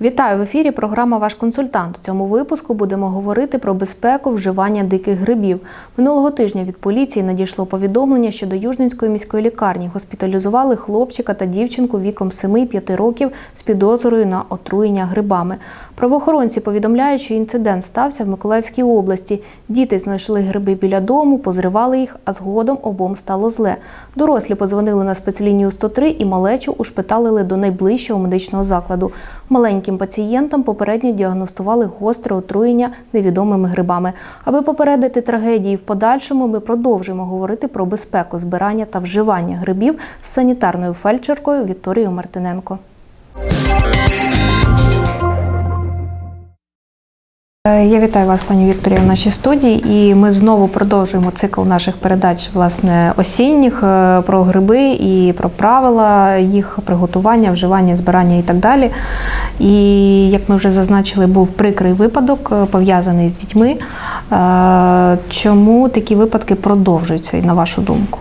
Вітаю в ефірі. Програма Ваш консультант. У цьому випуску будемо говорити про безпеку вживання диких грибів. Минулого тижня від поліції надійшло повідомлення, що до Южненської міської лікарні госпіталізували хлопчика та дівчинку віком 7-5 років з підозрою на отруєння грибами. Правоохоронці повідомляють, що інцидент стався в Миколаївській області. Діти знайшли гриби біля дому, позривали їх, а згодом обом стало зле. Дорослі позвонили на спецлінію 103 і малечу ушпиталили до найближчого медичного закладу. Маленьким пацієнтам попередньо діагностували гостре отруєння невідомими грибами. Аби попередити трагедії в подальшому, ми продовжуємо говорити про безпеку збирання та вживання грибів з санітарною фельдшеркою Вікторією Мартиненко. Я вітаю вас, пані Вікторія, в нашій студії. І ми знову продовжуємо цикл наших передач власне осінніх е, про гриби і про правила їх приготування, вживання, збирання і так далі. І як ми вже зазначили, був прикрий випадок е, пов'язаний з дітьми. Е, Чому такі випадки продовжуються, на вашу думку?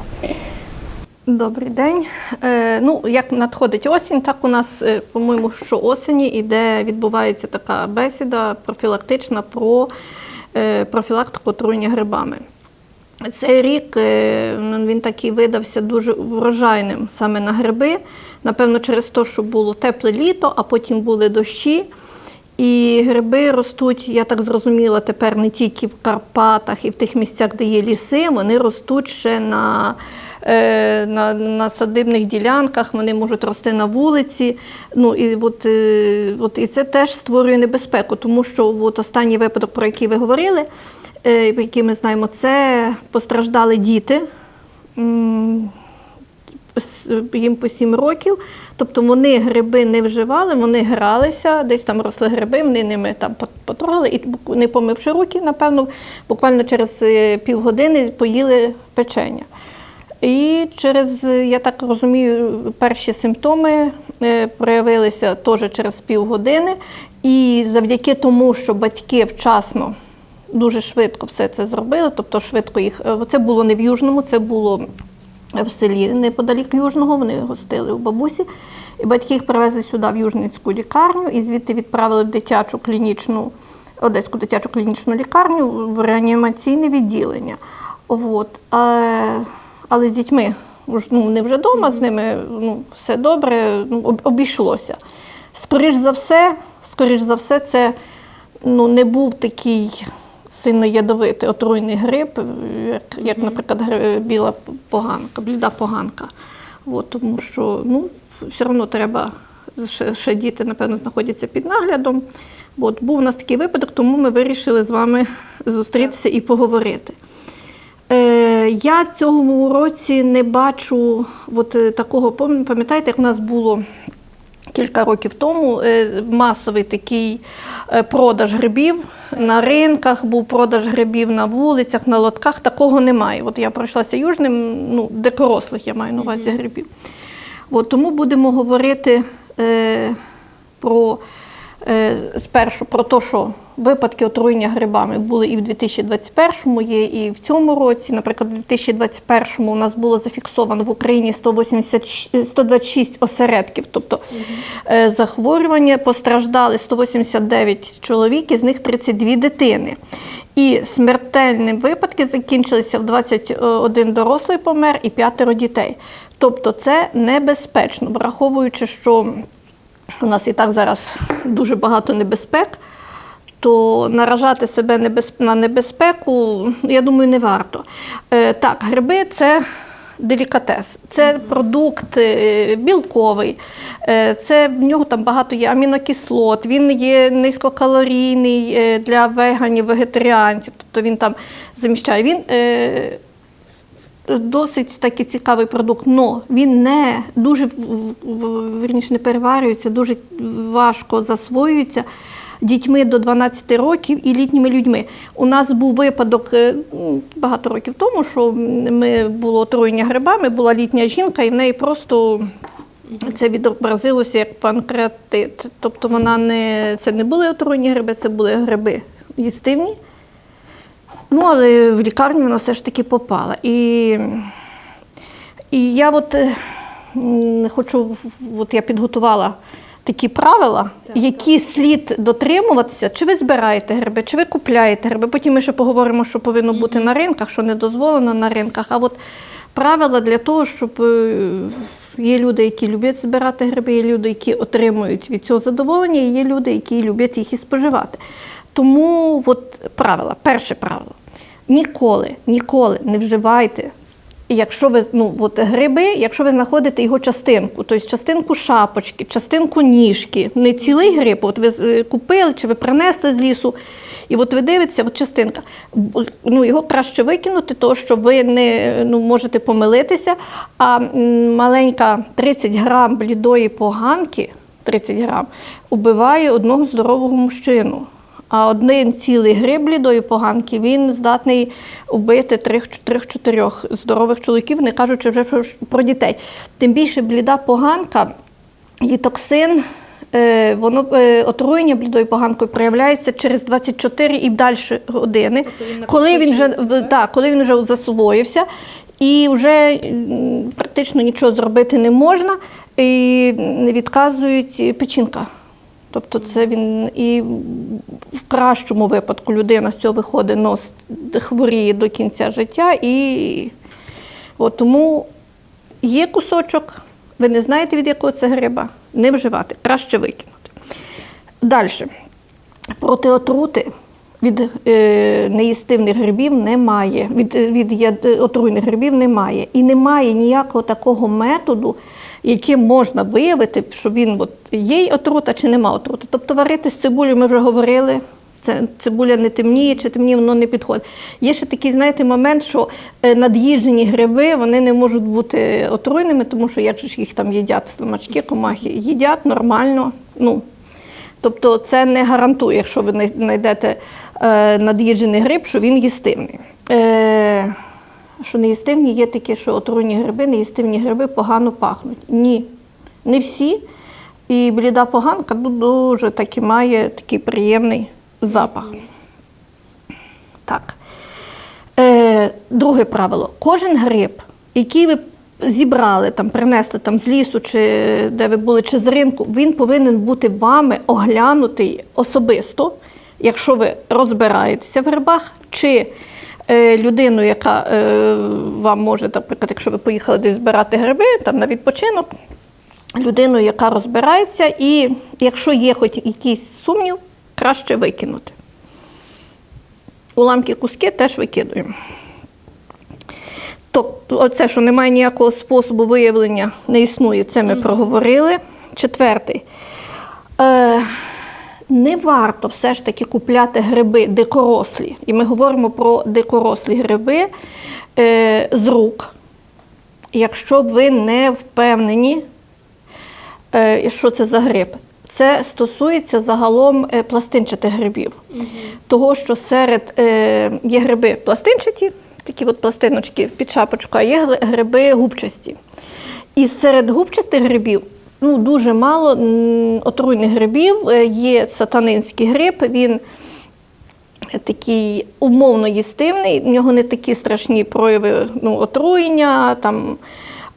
Добрий день. Е, ну, як надходить осінь, так у нас, е, по-моєму, що осені іде, відбувається така бесіда профілактична про е, профілактику отруєння грибами. Цей рік е, ну, він такий видався дуже врожайним саме на гриби. Напевно, через те, що було тепле літо, а потім були дощі. І гриби ростуть, я так зрозуміла, тепер не тільки в Карпатах і в тих місцях, де є ліси, вони ростуть ще на, на, на садибних ділянках, вони можуть рости на вулиці. Ну, і, от, е, от, і це теж створює небезпеку, тому що от останній випадок, про який ви говорили, е, який ми знаємо, це постраждали діти. Їм по 7 років. Тобто вони гриби не вживали, вони гралися, десь там росли гриби, вони ними там пот- потрогали і не помивши руки, напевно, буквально через е, півгодини поїли печення. І через, я так розумію, перші симптоми е, проявилися теж через півгодини. І завдяки тому, що батьки вчасно дуже швидко все це зробили, тобто швидко їх. е, Це було не в Южному, це було в селі неподалік Южного, вони гостили у бабусі. І батьки їх привезли сюди, в Южницьку лікарню, і звідти відправили в дитячу клінічну, Одеську дитячу клінічну лікарню в реанімаційне відділення. От. Але з дітьми ну, не вже вдома, з ними ну, все добре, ну, обійшлося. Скоріш за все, скоріш за все, це ну, не був такий сильно ядовитий отруйний гриб, як, як наприклад, біла поганка, бліда поганка. От, тому що ну, все одно треба, ще, ще діти, напевно, знаходяться під наглядом. От, був у нас такий випадок, тому ми вирішили з вами зустрітися і поговорити. Е, я цього році не бачу от, е, такого, пам'ятаєте, як в нас було кілька років тому е, масовий такий продаж грибів на ринках, був продаж грибів на вулицях, на лотках. Такого немає. От я пройшлася южним, ну, дикорослих я маю на увазі грибів. От, тому будемо говорити е, про спершу про те, що випадки отруєння грибами були і в 2021-му, є і в цьому році. Наприклад, у 2021-му у нас було зафіксовано в Україні 180, 126 осередків, тобто е, захворювання постраждали 189 чоловік, із них 32 дитини. І смертельні випадки закінчилися в 21 дорослий помер і п'ятеро дітей. Тобто це небезпечно, враховуючи, що у нас і так зараз дуже багато небезпек, то наражати себе на небезпеку, я думаю, не варто. Е, Так, гриби це делікатес, це продукт е, білковий, е, це в нього там багато є амінокислот, він є низькокалорійний для веганів, вегетаріанців, тобто він там заміщає. Він досить такий цікавий продукт, але він не дуже вірніше не переварюється, дуже важко засвоюється дітьми до 12 років і літніми людьми. У нас був випадок е, багато років тому, що ми було отруєння грибами, була літня жінка, і в неї просто. Це відобразилося як панкреатит. Тобто вона не, це не були отруєнні гриби, це були гриби їстивні. Ну, але в лікарню вона все ж таки попала. І, і я от е, м, хочу, от я підготувала такі правила, які слід дотримуватися, чи ви збираєте гриби, чи ви купляєте гриби. Потім ми ще поговоримо, що повинно бути на ринках, що не дозволено на ринках. А от правила для того, щоб е, є люди, які люблять збирати гриби, є люди, які отримують від цього задоволення, і є люди, які люблять їх і споживати. Тому от правила, перше правило. Ніколи, ніколи не вживайте Якщо ви ну от гриби, якщо ви знаходите його частинку, тобто частинку шапочки, частинку ніжки, не цілий гриб, от ви е, купили чи ви принесли з лісу, і от ви дивитеся, от частинка. Ну його краще викинути, тому що ви не ну, можете помилитися. А маленька 30 грам блідої поганки, 30 грам, убиває одного здорового мужчину. А один цілий гриб блідої поганки він здатний убити трьох-чотирьох здорових чоловіків, не кажучи вже про- дітей. Тим більше бліда поганка, її токсин, е, воно е, отруєння блідою поганкою проявляється через 24 і далі години, коли він вже так, коли він вже засвоївся. І вже практично нічого зробити не можна, і не відказують печінка. Тобто це він і в кращому випадку людина з цього виходить, с- хворіє до кінця життя. І от тому є кусочок, ви не знаєте, від якого це гриба, не вживати, краще викинути. Далі. Проти отрути від е, неїстивних грибів немає, від, від отруйних грибів немає. І немає ніякого такого методу, яким можна виявити, що він от, є отрута чи нема отрути. Тобто варити з цибулею ми вже говорили. Це цибуля не темніє чи темніє, воно не підходить. Є ще такий, знаєте, момент, що е, над'їжджені гриби вони не можуть бути отруйними, тому що як ж їх там їдять слимачки, комахи, їдять нормально. Ну, Тобто це не гарантує, якщо ви най- знайдете е, над'їджений гриб, що він їстивний. Е, що неїстивні є такі, що отруйні гриби, неїстивні гриби погано пахнуть. Ні, не всі. І бліда поганка ну, дуже таки має такий приємний запах. Так. Е, друге правило. Кожен гриб, який ви зібрали, там, принесли там, з лісу, чи де ви були, чи з ринку, він повинен бути вами оглянутий особисто, якщо ви розбираєтеся в грибах, чи людину, яка е, вам може, наприклад, якщо ви поїхали десь збирати гриби там, на відпочинок, людину, яка розбирається, і якщо є хоч якийсь сумнів, краще викинути. Уламки куски теж викидуємо. Тобто, оце, що немає ніякого способу виявлення, не існує, це ми проговорили. Четвертий. Е, не варто все ж таки купляти гриби дикорослі. І ми говоримо про дикорослі гриби е, з рук. Якщо ви не впевнені, е, що це за гриб. Це стосується загалом е, пластинчатих грибів. Того, що серед е, є гриби пластинчаті, такі от пластиночки під шапочку, а є гриби губчасті. І серед губчастих грибів ну, дуже мало отруйних грибів. Е, Є сатанинський гриб, він такий умовно їстивний, в нього не такі страшні прояви ну, отруєння. Там,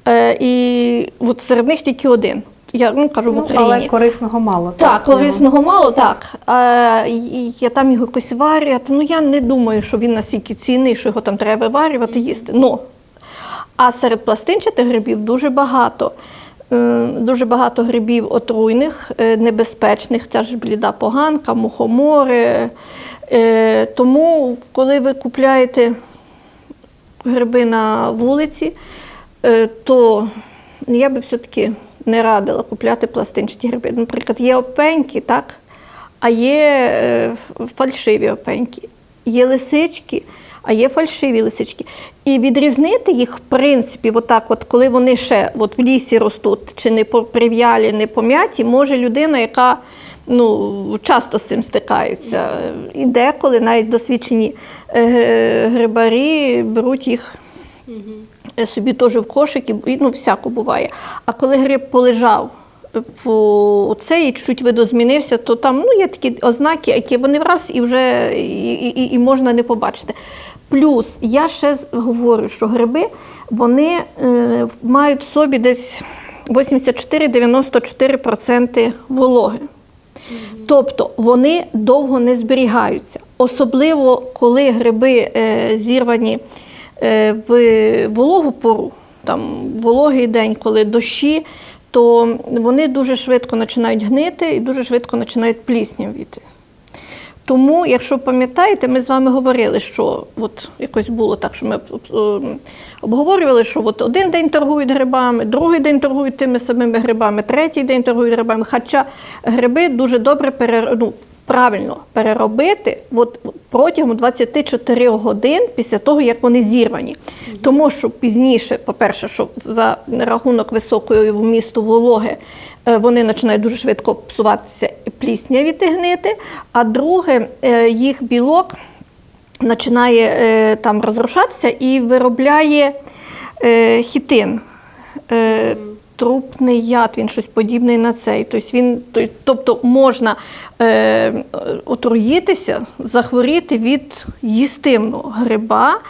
е, і от серед них тільки один. Я ну, кажу в Ну, Україні. але корисного мало. Так, так корисного мало, так. А, я там його якось варять. Ну я не думаю, що він настільки цінний, що його там треба варювати, їсти. Ну, а серед пластинчатих грибів дуже багато. Дуже багато грибів отруйних, е, небезпечних, ця ж бліда поганка, мухомори. Е, Тому, коли ви купляєте гриби на вулиці, е, то я би все-таки не радила купляти пластинчаті гриби. Наприклад, є опеньки, так? а є фальшиві опеньки, є лисички, а є фальшиві лисички. І відрізнити їх, в принципі, отак, от, коли вони ще от в лісі ростуть, чи не прив'ялі, не пом'яті, може людина, яка ну, часто з цим стикається. І деколи навіть досвідчені е, грибарі беруть їх е, собі теж в кошик, і ну, всяко буває. А коли гриб полежав по цей і чуть видозмінився, то там ну, є такі ознаки, які вони враз і вже і, і, і можна не побачити. Плюс я ще говорю, що гриби вони е, мають в собі десь 84-94% вологи. Тобто вони довго не зберігаються. Особливо, коли гриби е, зірвані е, в вологу пору, там вологий день, коли дощі, то вони дуже швидко починають гнити і дуже швидко починають пліснявіти. Тому, якщо пам'ятаєте, ми з вами говорили, що от якось було так, що ми е, обговорювали, що от один день торгують грибами, другий день торгують тими самими грибами, третій день торгують грибами. Хоча гриби дуже добре перер... ну, правильно переробити от, протягом 24 годин після того, як вони зірвані. Тому що пізніше, по-перше, що за рахунок високої вмісту вологи е, вони починають дуже швидко псуватися і пліснявіти гнити. А друге, е, їх білок починає е, там розрушатися і виробляє хітин. Трупний яд, він щось подібний на цей. Тобто, він, тобто можна е, отруїтися, захворіти від їстимного гриба,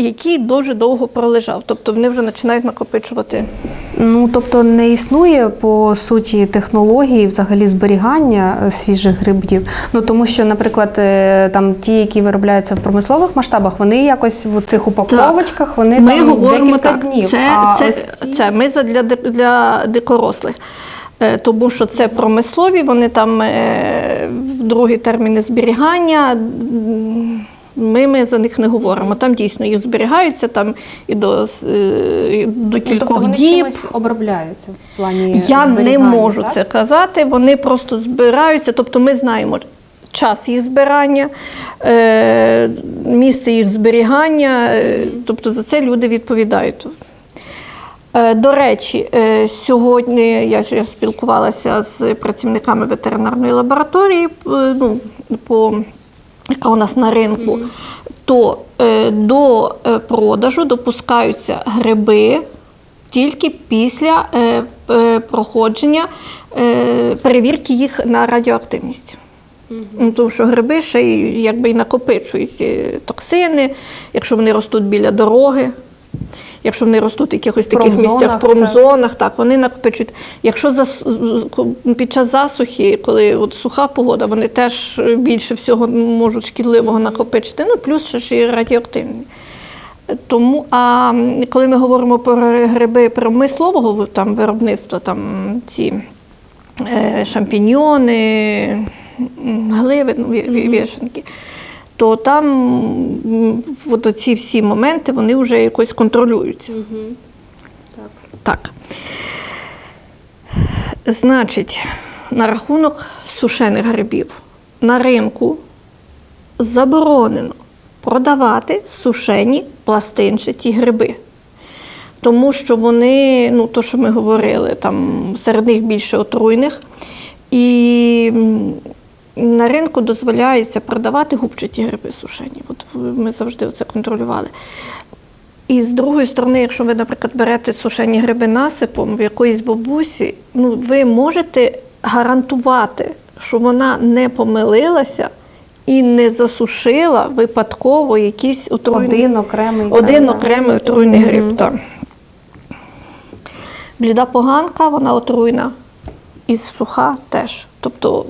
який дуже довго пролежав. Тобто вони вже починають накопичувати. Ну тобто не існує по суті технології взагалі зберігання е, свіжих грибів. Ну тому що, наприклад, е, там ті, які виробляються в промислових масштабах, вони якось в цих упаковочках вони Ми там говоримо декілька так. днів. Це, а це, ці... це ми за для, для дикорослих. Е, Тому що це промислові, вони там в другі терміни зберігання. Ми, ми за них не говоримо. Там дійсно їх зберігаються там і до, е, і до Ну, кількох тобто вони діб. чимось обробляються в плані Я не можу так? це казати. Вони просто збираються. Тобто ми знаємо час їх збирання, е, місце їх зберігання. е, Тобто за це люди відповідають. До речі, сьогодні я ж спілкувалася з працівниками ветеринарної лабораторії, ну, по, яка у нас на ринку, то е, до е, продажу допускаються гриби тільки після е, е, проходження е, перевірки їх на радіоактивність. Ну, Тому що гриби ще й якби і накопичують токсини, якщо вони ростуть біля дороги, якщо вони ростуть в якихось таких місцях, в промзонах, так, вони накопичують. Якщо зас, під час засухи, коли от суха погода, вони теж більше всього можуть шкідливого накопичити. Ну, плюс ще ж і радіоактивні. Тому, а коли ми говоримо про гриби промислового там, виробництва, там ці е, шампіньйони, гливи, ну, ві- ві- вішенки, то там от ці всі моменти вони вже якось контролюються. Так. так. Значить, на рахунок сушених грибів на ринку заборонено продавати сушені пластинчаті гриби. Тому що вони, ну то, що ми говорили, там серед них більше отруйних. І на ринку дозволяється продавати губчаті гриби сушені. От ми завжди це контролювали. І з другої сторони, якщо ви, наприклад, берете сушені гриби насипом в якоїсь бабусі, ну ви можете гарантувати, що вона не помилилася і не засушила випадково якийсь отруйний Один окремий один окремий отруйний гриб. Так. Бліда поганка, вона отруйна. І суха теж. Тобто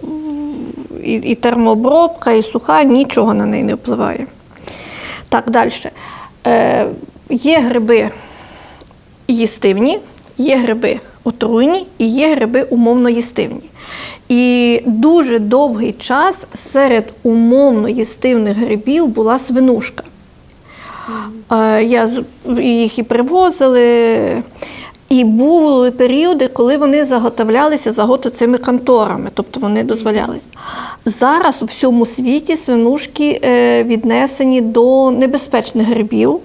і, і термообробка, і суха, нічого на неї не впливає. Так, далі. Е, є гриби їстивні, є гриби отруйні і є гриби умовно їстивні. І дуже довгий час серед умовно їстивних грибів була свинушка. Е, Я їх і привозили. І були періоди, коли вони заготовлялися за гото цими конторами, тобто вони дозволялися. Зараз у всьому світі свинушки е, віднесені до небезпечних грибів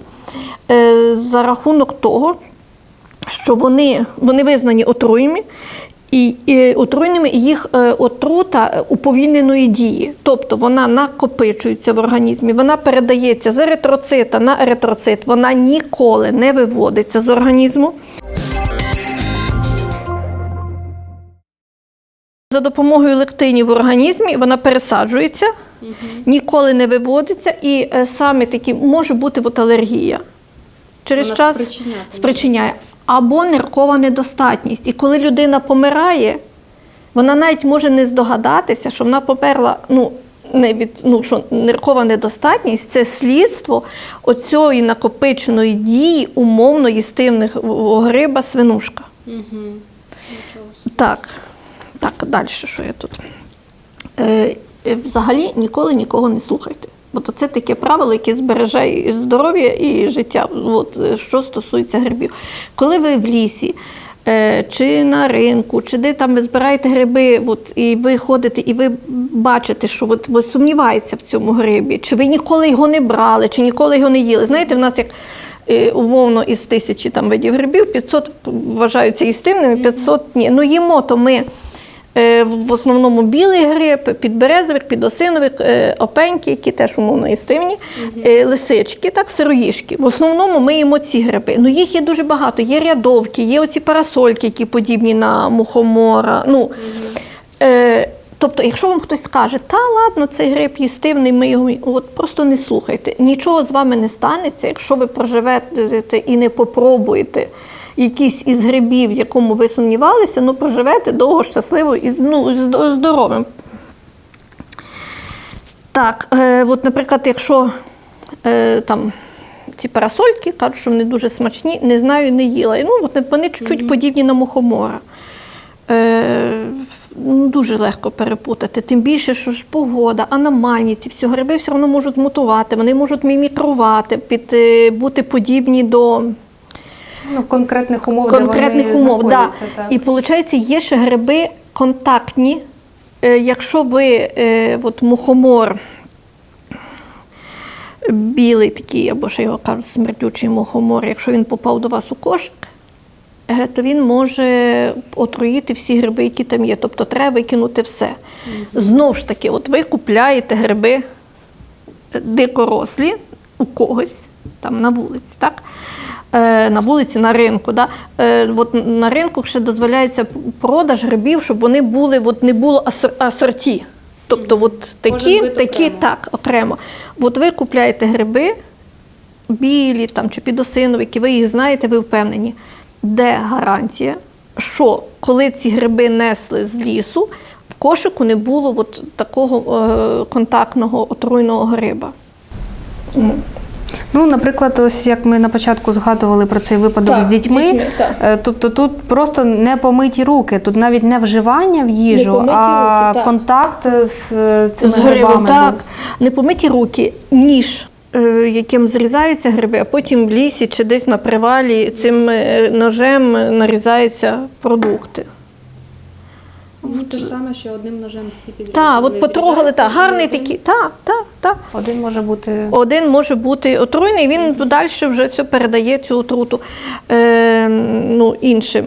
е, за рахунок того, що вони, вони визнані отруйними, і, і отруйними їх е, отрута уповільненої дії. Тобто вона накопичується в організмі, вона передається з еритроцита на еритроцит, вона ніколи не виводиться з організму. За допомогою лектинів в організмі вона пересаджується, ніколи не виводиться, і е, саме такі може бути от алергія. Через Вона час спричиняє. спричиняє. або ниркова недостатність. І коли людина помирає, вона навіть може не здогадатися, що вона померла. Ну, не від ну що ниркова недостатність це слідство оцієї накопиченої дії умовно їстивного гриба свинушка. Так, так, далі, що я тут? Е, е, взагалі ніколи нікого не слухайте. Бо то це таке правило, яке збереже і здоров'я і життя. От, е, що стосується грибів. Коли ви в лісі, е, чи на ринку, чи де там ви збираєте гриби, от, і ви ходите, і ви бачите, що от, ви сумніваєтеся в цьому грибі, чи ви ніколи його не брали, чи ніколи його не їли. Знаєте, в нас як умовно із тисячі там видів грибів, 500 вважаються їстивними, 500 ні. Ну їмо, то ми. Е, В основному білий гриб, підберезовик, підосиновик, е, опеньки, які теж умовно їстивні, е, лисички, так, сироїшки. В основному ми їмо ці гриби. Ну, їх є дуже багато. Є рядовки, є оці парасольки, які подібні на мухомора. Ну, е, тобто, якщо вам хтось скаже, та ладно, цей гриб їстивний, ми його от просто не слухайте. Нічого з вами не станеться, якщо ви проживете і не попробуєте якийсь із грибів, в якому ви сумнівалися, ну проживете довго, щасливо і ну, здоровим. Так, е, от, наприклад, якщо е, там ці парасольки кажуть, що вони дуже смачні, не знаю, не їла. І, Ну, от, вони чуть-чуть подібні на мухомора. Е, ну, дуже легко перепутати. Тим більше, що ж погода, аномальні, ці всі гриби все одно можуть мутувати, вони можуть мімікрувати, під, е, бути подібні до Ну, конкретних умов, конкретних де вони умов. Да. так. І виходить, є ще гриби контактні. Е, Якщо ви е, от мухомор білий такий, або ще його кажуть смердючий мухомор, якщо він попав до вас у кошик, е, то він може отруїти всі гриби, які там є. Тобто треба викинути все. Знову ж таки, от ви купляєте гриби дикорослі у когось там на вулиці, так? Е, на вулиці, на ринку. Да? Е, от на ринку ще дозволяється продаж грибів, щоб вони були, от не було асор- асорті. Тобто, от такі, такі окремо. так, окремо. От ви купляєте гриби білі там, чи підосиновики, ви їх знаєте, ви впевнені. Де гарантія, що коли ці гриби несли з лісу, в кошику не було от такого е, контактного отруйного гриба. Ну, наприклад, ось як ми на початку згадували про цей випадок Так, з дітьми, дітьми, так. е, тобто тут просто не помиті руки, тут навіть не вживання в їжу, помиті а руки, так. контакт з е, цими з грибами. так. був. Непомиті руки, ніж, е, яким зрізаються гриби, а потім в лісі чи десь на привалі цим ножем нарізаються продукти. Ну, те ж саме, що одним ножем всі підряд. Так, от потрогали, так, гарний такий, так, так, так. Один може бути Один може бути отруйний, він далі вже це передає цю отруту е, ну, іншим.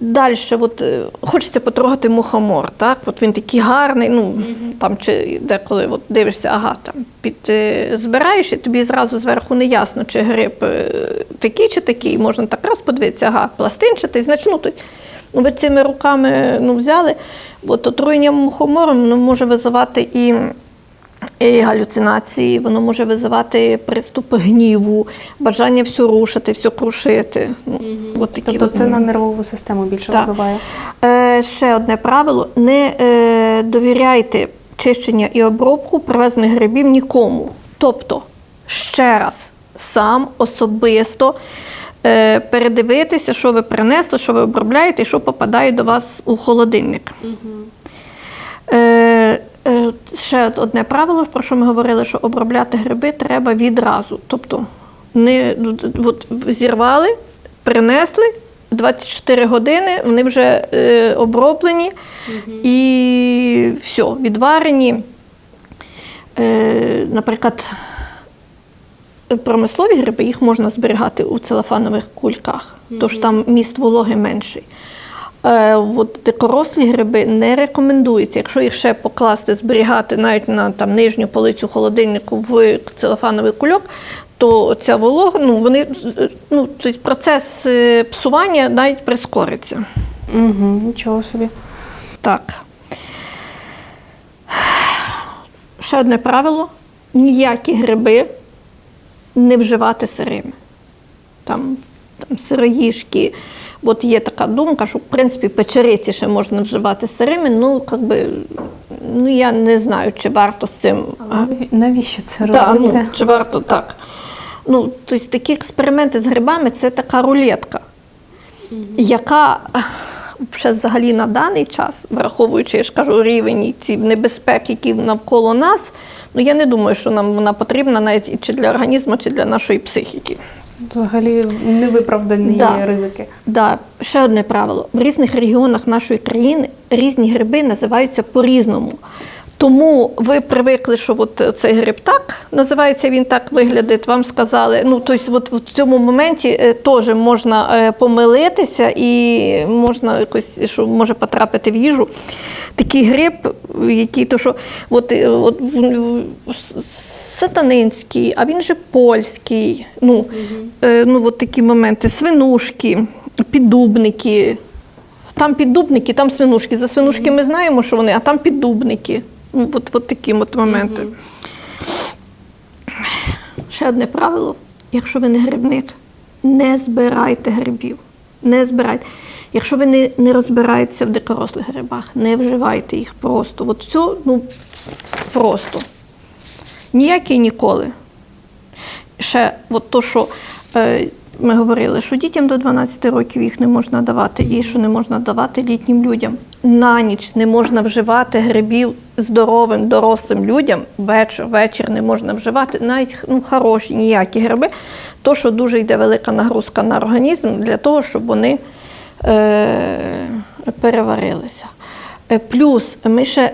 Далі, от, е, хочеться потрогати мухомор, так? От він такий гарний, ну, там, чи деколи от, дивишся, ага, там, під, е, збираєш, і тобі зразу зверху не ясно, чи гриб е, такий чи такий. Можна так раз подивитися, ага, пластинчатий, значить, ну, ну, ви цими руками ну, взяли, от отруєння мухомором воно може визивати і і галюцинації, воно може визивати приступ гніву, бажання все рушити, все крушити. Ну, от такі тобто от. це на нервову систему більше Так. впливає. Е, ще одне правило: не е, довіряйте чищення і обробку привезених грибів нікому. Тобто, ще раз, сам особисто е, передивитися, що ви принесли, що ви обробляєте і що попадає до вас у холодильник. Е, е, ще одне правило, про що ми говорили, що обробляти гриби треба відразу. Тобто не от, зірвали, принесли. 24 години вони вже е, оброблені і все, відварені. Е, наприклад, промислові гриби їх можна зберігати у целофанових кульках, тож там міст вологи менший. Е, от дикорослі гриби не рекомендується. Якщо їх ще покласти, зберігати навіть на там, нижню полицю холодильнику в целофановий кульок, то ця волога, ну вони е, ну, тобто процес е, псування навіть прискориться. Угу, нічого собі. Так. Ще одне правило: ніякі гриби не вживати сирими. Там там, сироїжки. От є така думка, що в принципі печериці ще можна вживати сирими. Ну, как би, ну я не знаю, чи варто з цим. а, Навіщо це так, робити? ну, чи варто так. Ну, тобто такі експерименти з грибами це така рулетка, яка ще взагалі на даний час, враховуючи, я ж кажу, рівень і ці небезпеки, які навколо нас, ну я не думаю, що нам вона потрібна навіть чи для організму, чи для нашої психіки. Взагалі невиправдані Да. ризики. Да, ще одне правило. В різних регіонах нашої країни різні гриби називаються по-різному. Тому ви привикли, що от цей гриб так називається, він так виглядить. Вам сказали. Ну, тобто, от в цьому моменті е, теж можна е, помилитися і можна якось, що може потрапити в їжу. Такий гриб, який то, що от, е, от, сатанинський, а він же польський. Ну, е, ну от такі моменти. Свинушки, піддубники. Там піддубники, там свинушки. За свинушки ми знаємо, що вони, а там піддубники. Ну, от, от такі от моменти. Ще одне правило: якщо ви не грибник, не збирайте грибів. Не збирайте. Якщо ви не, не розбираєтеся в дикорослих грибах, не вживайте їх просто. От все, ну, просто. Ніякі ніколи. Ще от то, що е, ми говорили, що дітям до 12 років їх не можна давати, і що не можна давати літнім людям. На ніч не можна вживати грибів здоровим, дорослим людям. Вечір, вечір не можна вживати, навіть ну, хороші, ніякі гриби. То, що дуже йде велика нагрузка на організм для того, щоб вони е, переварилися. Е, Плюс ми ще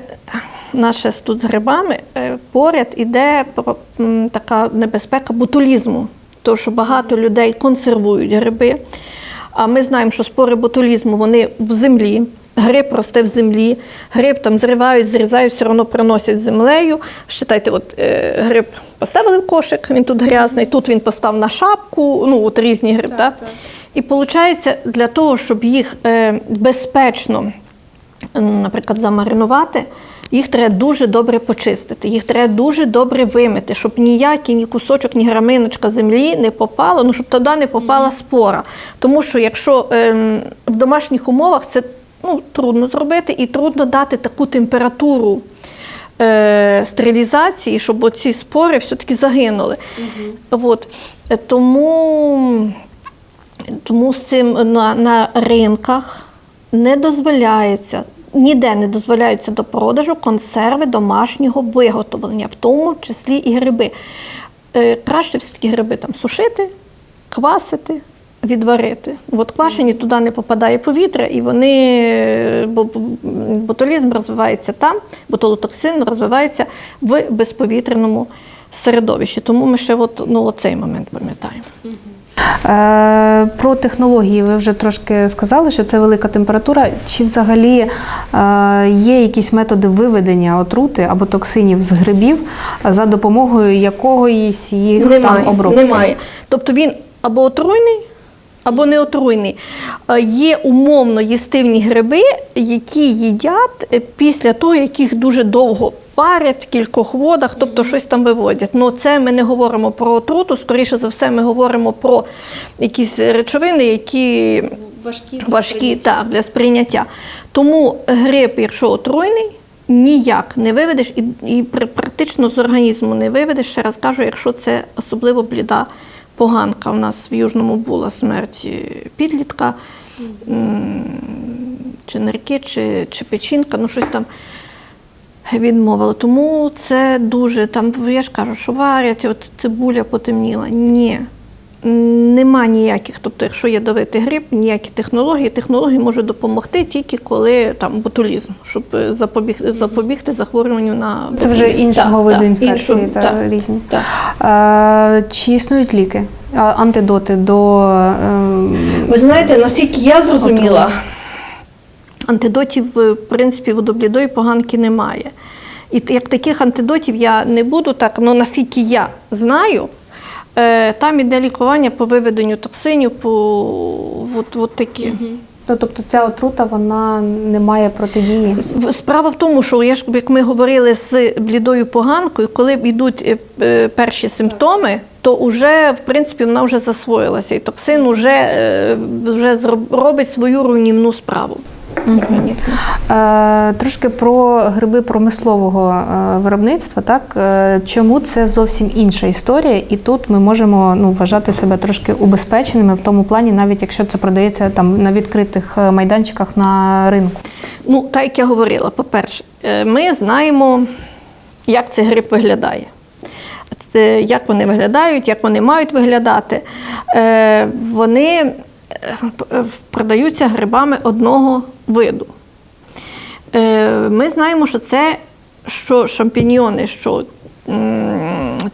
наше тут з грибами е, поряд іде така небезпека ботулізму, тому що багато людей консервують гриби. А ми знаємо, що спори ботулізму вони в землі. Гриб росте в землі, гриб там зривають, зрізають, все одно приносять землею. Считайте, от е, гриб поставили в кошик, він тут грязний, тут він постав на шапку, ну от різні гриби. Так, І виходить, для того, щоб їх е, безпечно наприклад, замаринувати, їх треба дуже добре почистити, їх треба дуже добре вимити, щоб ніякий ні кусочок, ні граминочка землі не попало, ну щоб туди не попала спора. Тому що якщо ем, в домашніх умовах це ну, трудно зробити і трудно дати таку температуру. е, Стерилізації, щоб ці спори все-таки загинули. От. Е, Тому тому з цим на, на ринках не дозволяється, ніде не дозволяється до продажу консерви домашнього виготовлення, в тому числі і гриби. Е, краще все-таки гриби там сушити, квасити, відварити. От квашені туди не попадає повітря, і вони, бо бо- ботулізм розвивається там, ботулотоксин розвивається в безповітряному середовищі. Тому ми ще от, ну, оцей момент пам'ятаємо. Е, Про технології ви вже трошки сказали, що це велика температура. Чи взагалі е, є якісь методи виведення отрути або токсинів з грибів за допомогою якоїсь їх там обробки? Немає. Тобто він або отруйний, або не отруйний. Е, Є умовно їстивні гриби, які їдять після того, як їх дуже довго парять в кількох водах, тобто щось там виводять. Ну це ми не говоримо про отруту, скоріше за все, ми говоримо про якісь речовини, які Важкі. важкі так, для сприйняття. Тому гриб, якщо отруйний, ніяк не виведеш і, і практично з організму не виведеш. Ще раз кажу, якщо це особливо бліда поганка. У нас в Южному була смерть е, підлітка, чи нирки, чи, чи печінка, ну щось там відмовили. Тому це дуже там, я ж кажу, що варять, от цибуля потемніла. Ні. Нема ніяких, тобто, якщо є давити гриб, ніякі технології. Технології можуть допомогти тільки коли там ботулізм, щоб е, запобіг, запобігти захворюванню на Це вже іншого виду інфекції іншого, та так, різні. так. Е, Чи існують ліки, антидоти до ем, Ви знаєте, наскільки я зрозуміла, антидотів, е, в принципі, водоблідої поганки немає. І як таких антидотів я не буду так, але наскільки я знаю, е, там іде лікування по виведенню токсинів, по от, от такі. Ну, тобто ця отрута вона не має протидії. Справа в тому, що я ж, як ми говорили з блідою поганкою, коли йдуть е, перші симптоми, то вже в принципі вона вже засвоїлася, і токсин вже, вже робить свою руйнівну справу. Е, трошки про гриби промислового е, виробництва. Так е, чому це зовсім інша історія, і тут ми можемо ну вважати себе трошки убезпеченими в тому плані, навіть якщо це продається там на відкритих майданчиках на ринку. Ну, так як я говорила, по-перше, ми знаємо, як цей гриб виглядає. Як вони виглядають, як вони мають виглядати. Вони продаються грибами одного виду. Е, Ми знаємо, що це що шампіньйони, що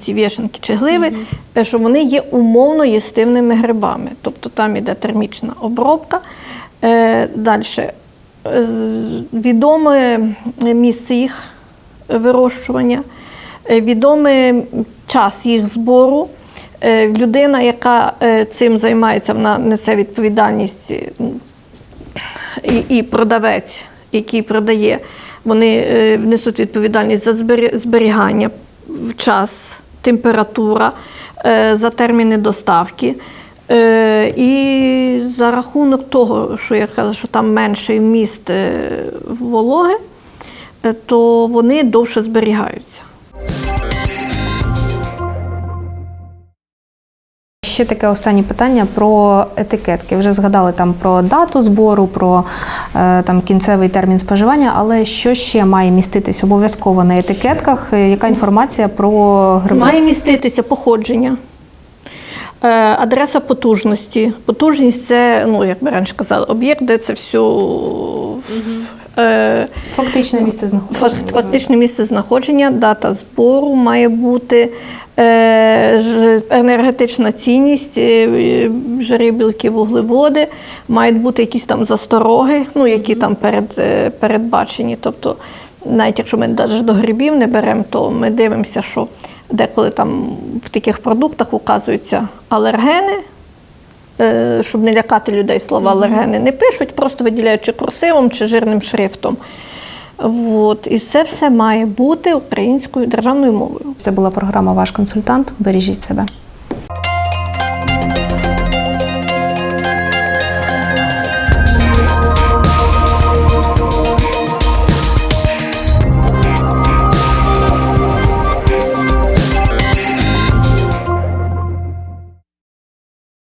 ці вішенки чи гливи, е, що вони є умовно їстивними грибами. Тобто там іде термічна обробка. Далі. Відоме місце їх вирощування, е, відомий час їх збору. Е, Людина, яка е, цим займається, вона несе відповідальність е, і, і продавець, який продає, вони несуть відповідальність за зберігання в час, температура, за терміни доставки. І за рахунок того, що я казала, що там менший вміст е, вологи, то вони довше зберігаються. Ще таке останнє питання про етикетки. Вже згадали там про дату збору, про е, там кінцевий термін споживання, але що ще має міститись обов'язково на етикетках? Е, Яка інформація про гриби? Має міститися походження, е, адреса потужності. Потужність це, ну, як ми раніше казали, об'єкт, де це все. Е, Фактичне місце знаходження. Фактичне місце знаходження, дата збору має бути, е, енергетична цінність, е, жири, білки, вуглеводи, мають бути якісь там застороги, ну, які там перед, е, передбачені. Тобто, навіть якщо ми навіть до грибів не беремо, то ми дивимося, що деколи там в таких продуктах указуються алергени. Е, щоб не лякати людей, слова алергени не пишуть, просто виділяючи курсивом, чи жирним шрифтом. От. І це все має бути українською державною мовою. Це була програма Ваш консультант. Бережіть себе.